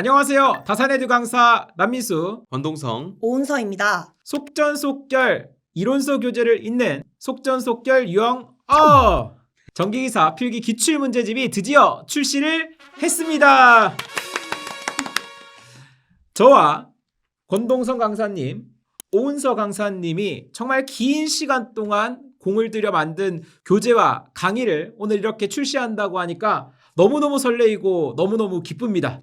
안녕하세요. 다산에듀 강사 남민수. 권동성 오은서입니다. 속전속결 이론서 교재를 잇는 속전속결 유형 어 전기기사 필기 기출 문제집이 드디어 출시를 했습니다. 저와 권동성 강사님, 오은서 강사님이 정말 긴 시간 동안 공을 들여 만든 교재와 강의를 오늘 이렇게 출시한다고 하니까 너무너무 설레이고 너무너무 기쁩니다.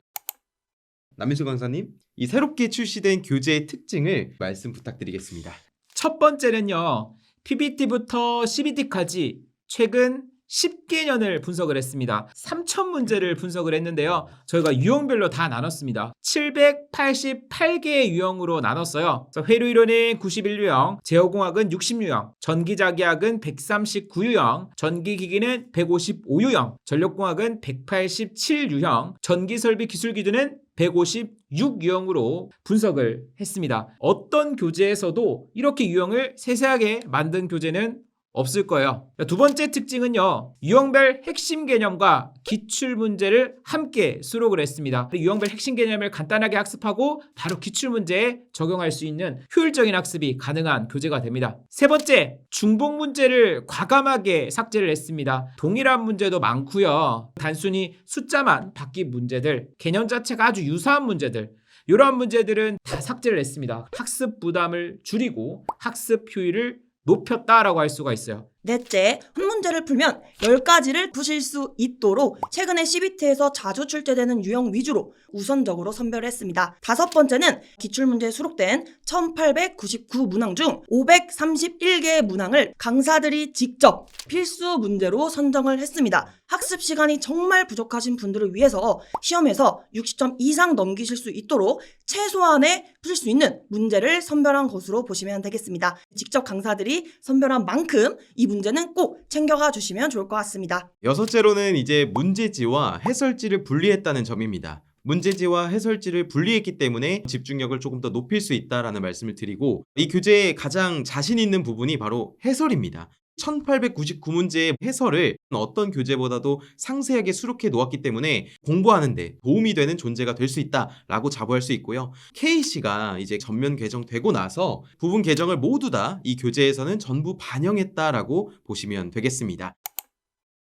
남민수 강사님 이 새롭게 출시된 교재의 특징을 말씀 부탁드리겠습니다. 첫 번째는요. PBT부터 CBT까지 최근 10개년을 분석을 했습니다. 3,000문제를 분석을 했는데요. 저희가 유형별로 다 나눴습니다. 788개의 유형으로 나눴어요. 회로이론은 91유형, 제어공학은 60유형, 전기자기학은 139유형, 전기기기는 155유형, 전력공학은 187유형, 전기설비기술기준은 156 유형으로 분석을 했습니다. 어떤 교재에서도 이렇게 유형을 세세하게 만든 교재는 없을 거예요. 두 번째 특징은요. 유형별 핵심 개념과 기출 문제를 함께 수록을 했습니다. 유형별 핵심 개념을 간단하게 학습하고 바로 기출 문제에 적용할 수 있는 효율적인 학습이 가능한 교재가 됩니다. 세 번째, 중복 문제를 과감하게 삭제를 했습니다. 동일한 문제도 많고요. 단순히 숫자만 바뀐 문제들, 개념 자체가 아주 유사한 문제들 이러한 문제들은 다 삭제를 했습니다. 학습 부담을 줄이고 학습 효율을 높였다라고 할 수가 있어요. 넷째, 한 문제를 풀면 10가지를 푸실 수 있도록 최근에 CBT에서 자주 출제되는 유형 위주로 우선적으로 선별했습니다. 다섯 번째는 기출문제에 수록된 1899 문항 중 531개의 문항을 강사들이 직접 필수 문제로 선정을 했습니다. 학습 시간이 정말 부족하신 분들을 위해서 시험에서 60점 이상 넘기실 수 있도록 최소한의 풀 수 있는 문제를 선별한 것으로 보시면 되겠습니다. 직접 강사들이 선별한 만큼 이 문제 는 꼭 챙겨가 주시면 좋을 것 같습니다. 여섯째로는 이제 문제지와 해설지를 분리했다는 점입니다. 문제지와 해설지를 분리했기 때문에 집중력을 조금 더 높일 수 있다라는 말씀을 드리고 이 교재의 가장 자신 있는 부분이 바로 해설입니다. 1899문제의 해설을 어떤 교재보다도 상세하게 수록해 놓았기 때문에 공부하는데 도움이 되는 존재가 될 수 있다라고 자부할 수 있고요. KC가 이제 전면 개정되고 나서 부분 개정을 모두 다 이 교재에서는 전부 반영했다라고 보시면 되겠습니다.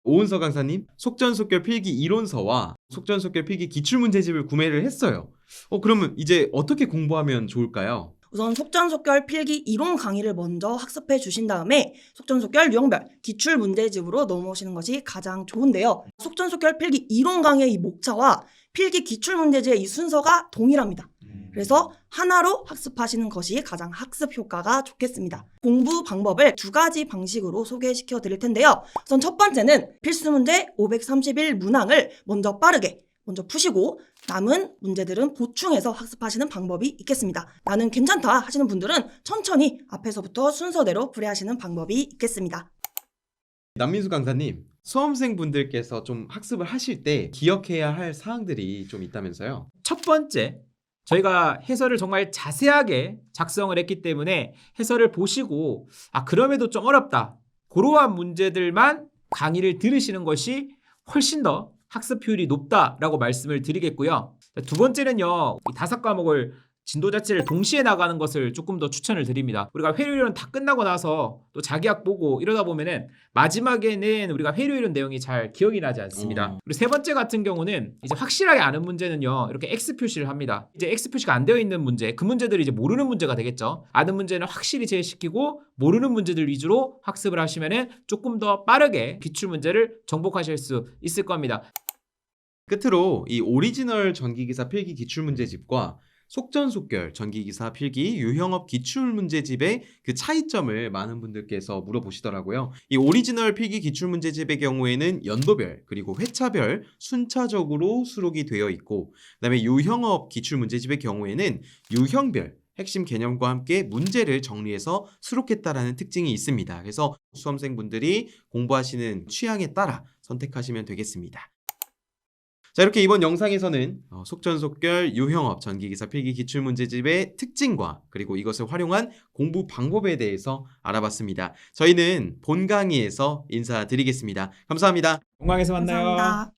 오은서 강사님, 속전속결 필기 이론서와 속전속결 필기 기출문제집을 구매를 했어요. 어, 그러면 이제 어떻게 공부하면 좋을까요? 우선 속전속결 필기 이론 강의를 먼저 학습해 주신 다음에 속전속결 유형별 기출 문제집으로 넘어오시는 것이 가장 좋은데요. 속전속결 필기 이론 강의의 이 목차와 필기 기출 문제지의 이 순서가 동일합니다. 그래서 하나로 학습하시는 것이 가장 학습 효과가 좋겠습니다. 공부 방법을 두 가지 방식으로 소개시켜 드릴 텐데요. 우선 첫 번째는 필수 문제 531 문항을 먼저 빠르게 먼저 푸시고 남은 문제들은 보충해서 학습하시는 방법이 있겠습니다. 나는 괜찮다 하시는 분들은 천천히 앞에서부터 순서대로 풀이하시는 방법이 있겠습니다. 남민수 강사님, 수험생분들께서 좀 학습을 하실 때 기억해야 할 사항들이 좀 있다면서요? 첫 번째, 저희가 해설을 정말 자세하게 작성을 했기 때문에 해설을 보시고 아 그럼에도 좀 어렵다. 그러한 문제들만 강의를 들으시는 것이 훨씬 더 학습 효율이 높다라고 말씀을 드리겠고요. 두 번째는요. 이 다섯 과목을 진도 자체를 동시에 나가는 것을 조금 더 추천을 드립니다. 우리가 회로이론 다 끝나고 나서 또 자기학 보고 이러다 보면은 마지막에는 우리가 회로이론 내용이 잘 기억이 나지 않습니다. 음. 그리고 세 번째 같은 경우는 이제 확실하게 아는 문제는요. 이렇게 X 표시를 합니다. 이제 X 표시가 안 되어 있는 문제, 그 문제들이 이제 모르는 문제가 되겠죠. 아는 문제는 확실히 제시키고 모르는 문제들 위주로 학습을 하시면은 조금 더 빠르게 기출 문제를 정복하실 수 있을 겁니다. 끝으로 이 오리지널 전기기사 필기 기출문제집과 속전속결 전기기사 필기 유형업 기출문제집의 그 차이점을 많은 분들께서 물어보시더라고요. 이 오리지널 필기 기출문제집의 경우에는 연도별 그리고 회차별 순차적으로 수록이 되어 있고 그다음에 유형업 기출문제집의 경우에는 유형별 핵심 개념과 함께 문제를 정리해서 수록했다라는 특징이 있습니다. 그래서 수험생분들이 공부하시는 취향에 따라 선택하시면 되겠습니다. 자 이렇게 이번 영상에서는 어, 속전속결 유형업 전기기사 필기 기출문제집의 특징과 그리고 이것을 활용한 공부 방법에 대해서 알아봤습니다. 저희는 본 강의에서 인사드리겠습니다. 감사합니다. 공강에서 만나요. 감사합니다.